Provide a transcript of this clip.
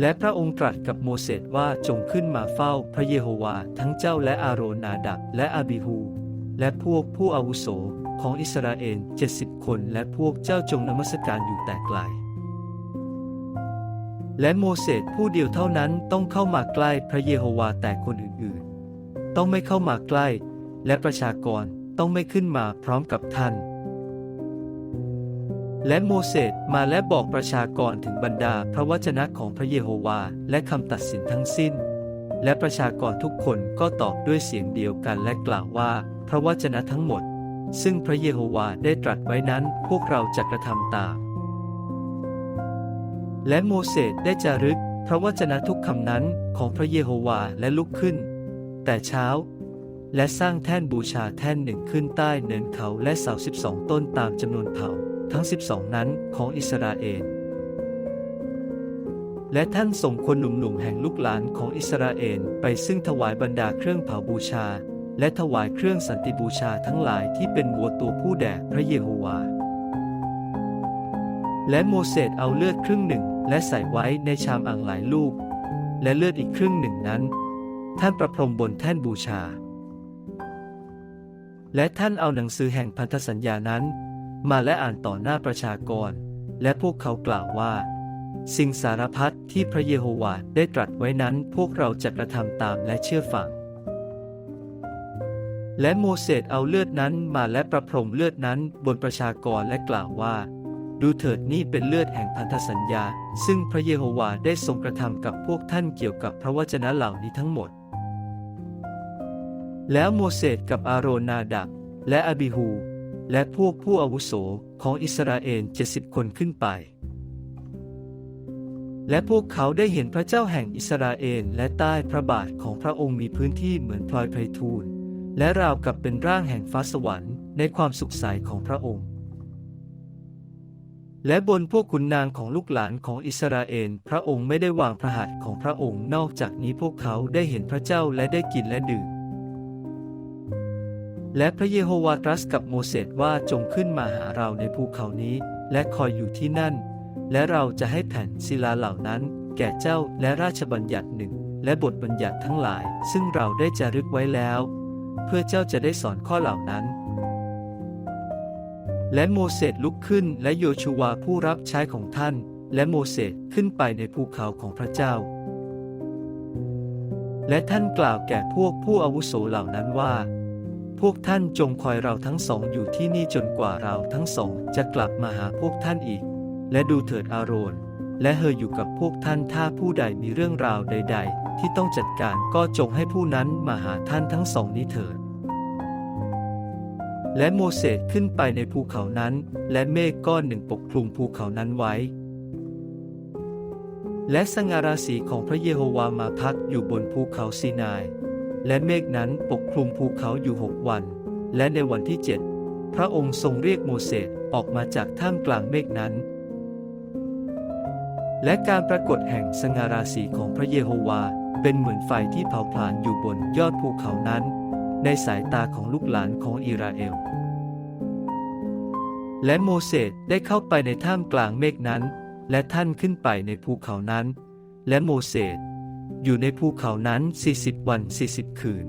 และพระองค์ตรัสกับโมเสสว่าจงขึ้นมาเฝ้าพระเยโฮวาทั้งเจ้าและอาโรนาดับและอาบิฮู และพวกผู้อาวุโสของอิสราเอลเจ็ดสิบคนและพวกเจ้าจงนมัสการอยู่แต่ไกล และโมเสสผู้เดียวเท่านั้นต้องเข้ามาใกล้พระเยโฮวาแต่คนอื่นๆ ต้องไม่เข้ามาใกล้ และประชากรต้องไม่ขึ้นมาพร้อมกับท่าน และโมเสสมาและบอกประชากรถึงบรรดาพระวจนะของพระเยโฮวาและคำตัดสินทั้งสิ้น และประชากรทุกคนก็ตอบด้วยเสียงเดียวกันและกล่าวว่า พระวจนะทั้งหมด ซึ่งพระเยโฮวาได้ตรัสไว้นั้นพวกเราจะกระทำตาม และโมเสสได้จารึกพระวจนะทุกคำนั้นของพระเยโฮวาและลุกขึ้น แต่เช้าและสร้างแท่นบูชาแท่นหนึ่งขึ้นใต้เนินเขาและเสาสิบสองต้นตามจำนวนเผ่า ทั้งสิบสองนั้นของอิสราเอล และท่านส่งคนหนุ่มๆแห่งลูกหลานของอิสราเอลไปซึ่งถวายบรรดาเครื่องเผาบูชา และถวายเครื่องสันติบูชาทั้งหลายที่เป็นวัวตัวผู้แด่พระเยโฮวา และโมเสสเอาเลือดครึ่งหนึ่งและใส่ไว้ในชามอ่างหลายลูก และเลือดอีกครึ่งหนึ่งนั้น ท่านประพรมบนแท่นบูชาและท่านเอาหนังสือแห่งพันธสัญญานั้น มาและอ่านต่อหน้าประชากร และพวกเขากล่าวว่า สิ่งสารพัดที่พระเยโฮวาได้ตรัสไว้นั้นพวกเราจะกระทำตามและเชื่อฟังและโมเสสเอาเลือดนั้นมาและประพรมเลือดนั้นบนประชากรและกล่าวว่า ดูเถิดนี่เป็นเลือดแห่งพันธสัญญา ซึ่งพระเยโฮวาได้ทรงกระทำกับพวกท่านเกี่ยวกับพระวจนะเหล่านี้ทั้งหมด แล้วโมเสสกับอาโรนาดับและอาบิฮู และพวกผู้อาวุโสของอิสราเอลเจ็ดสิบคนขึ้นไป และพวกเขาได้เห็นพระเจ้าแห่งอิสราเอลและใต้พระบาทของพระองค์มีพื้นที่เหมือนพลอยไพรทูลและราวกับเป็นร่างแห่งฟ้าสวรรค์ในความสุขใสของพระองค์ และบนพวกขุนนางของลูกหลานของอิสราเอลพระองค์ไม่ได้วางพระหัตถ์ของพระองค์นอกจากนี้พวกเขาได้เห็นพระเจ้าและได้กินและดื่ม และพระเยโฮวาตรัสกับโมเสสว่าจงขึ้นมาหาเราในภูเขานี้ และคอยอยู่ที่นั่น และเราจะให้แผ่นศิลาเหล่านั้น แก่เจ้าและราชบัญญัติหนึ่ง และบทบัญญัติทั้งหลาย ซึ่งเราได้จารึกไว้แล้ว เพื่อเจ้าจะได้สอนข้อเหล่านั้น และโมเสสลุกขึ้นและโยชูวาผู้รับใช้ของท่าน และโมเสสขึ้นไปในภูเขาของพระเจ้า และท่านกล่าวแก่พวกผู้อาวุโสเหล่านั้นว่า พวกท่านจงคอยเราทั้งสองอยู่ที่นี่จนกว่าเราทั้งสองจะกลับมาหาพวกท่านอีก และดูเถิดอาโรนและเฮออยู่กับพวกท่านถ้าผู้ใดมีเรื่องราวใด ๆ ที่ต้องจัดการก็จงให้ผู้นั้นมาหาท่านทั้งสองนี้เถิด และโมเสสขึ้นไปในภูเขานั้น และเมฆก้อนหนึ่งปกคลุมภูเขานั้นไว้ และสง่าราศีของพระเยโฮวามาพักอยู่บนภูเขาซีนาย และเมฆนั้นปกคลุมภูเขาอยู่หกวัน และในวันที่เจ็ดพระองค์ทรงเรียกโมเสสออกมาจากท่ามกลางเมฆนั้น และการปรากฏแห่งสง่าราศีของพระเยโฮวาเป็นเหมือนไฟที่เผาผลาญอยู่บนยอดภูเขานั้น ในสายตาของลูกหลานของอิสราเอล และโมเสสได้เข้าไปในท่ามกลางเมฆนั้น และท่านขึ้นไปในภูเขานั้น และโมเสส อยู่ในภูเขานั้น 40 วัน 40 คืน